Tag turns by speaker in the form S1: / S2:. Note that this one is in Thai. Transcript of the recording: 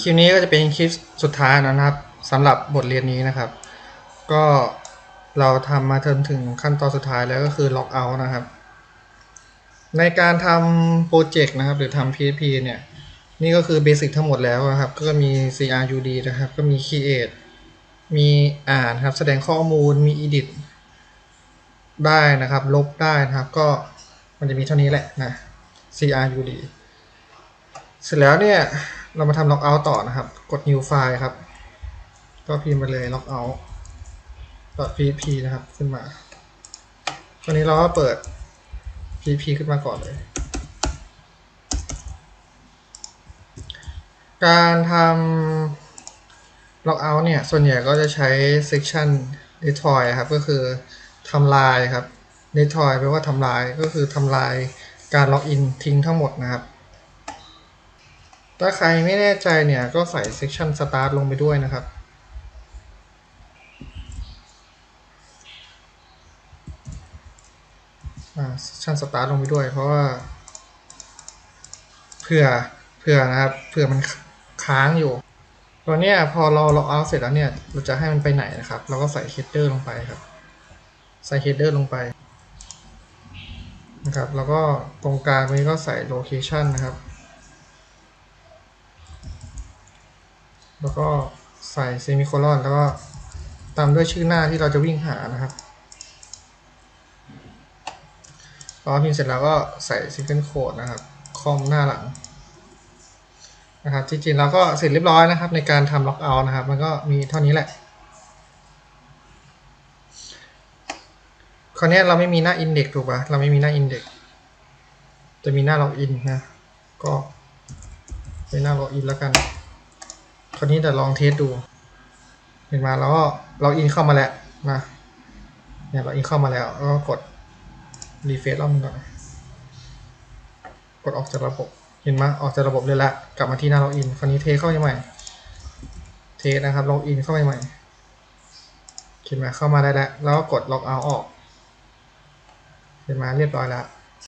S1: คลิปนี้ก็จะเป็นคลิปสุดท้ายนะครับสำหรับบทเรียนนี้นะครับ ก็เราทำมาจนถึงขั้นตอนสุดท้ายแล้วก็คือล็อกเอาท์นะครับ ในการทำโปรเจกต์นะครับ หรือทำ PHP เนี่ย นี่ก็คือเบสิกทั้งหมดแล้วนะครับ ก็มี CRUD นะครับ ก็มี create มีอ่านครับ แสดงข้อมูลมี edit ได้นะครับ ลบได้นะครับ ก็มันจะมีเท่านี้แหละนะ CRUD เสร็จแล้วเนี่ย เรามาทำ lockout ต่อนะครับ กด new file ครับ ก็พิมพ์ไปเลย lockout php นะครับ ขึ้นมา ตอนนี้เราก็เปิด php ขึ้นมาก่อนเลย การทำ lockout เนี่ย ส่วนใหญ่ก็จะใช้ section destroy ครับ ก็คือทำลายครับ destroy แปลว่าทำลาย ก็คือทำลายการล็อกอินทิ้งทั้งหมดนะครับ ถ้าใครไม่แน่ใจเนี่ยก็ใส่ section start ลงไปด้วยนะครับอ่า section start ลงไปด้วย เพราะว่าเผื่อเผื่อนะครับเผื่อมันค้างอยู่ตัวเนี้ยพอเราล็อกเอาเสร็จแล้วเนี่ย เราจะให้มันไปไหนนะครับ เราก็ใส่ header ลงไปครับ ใส่ header ลงไปนะครับ แล้วก็ตรงกลางตรงนี้ก็ใส่ location นะครับ แล้วก็ใส่ semicolon แล้วก็ตามด้วยชื่อหน้าที่เราจะวิ่งหานะครับพอพิมพ์เสร็จแล้วก็ใส่ single quote นะครับคอมหน้าหลังนะครับจริงๆเราก็เสร็จเรียบร้อยนะครับ ในการทำล็อกเอาท์นะครับ มันก็มีเท่านี้แหละคราวนี้เราไม่มีหน้า index ถูกปะเราไม่มีหน้า index จะมีหน้า login นนะ ก็เป็นหน้า login แล้วกัน คราวนี้เดี๋ยวลองเทสดู เห็นมาแล้วก็ล็อกอินเข้ามาแล้วนะเนี่ยล็อกอินเข้ามาแล้วแล้วก็กดรีเฟซรอบนึงก่อนกดออกจากระบบ เห็นไหมออกจากระบบเลยละกลับมาที่หน้าล็อกอินคราวนี้เทเข้าไปใหม่ เทนะครับล็อกอินเข้าไปใหม่เห็นไหมเข้ามาได้แล้วแล้วก็กดล็อกเอาออกเห็นไหมเรียบร้อยแล้ว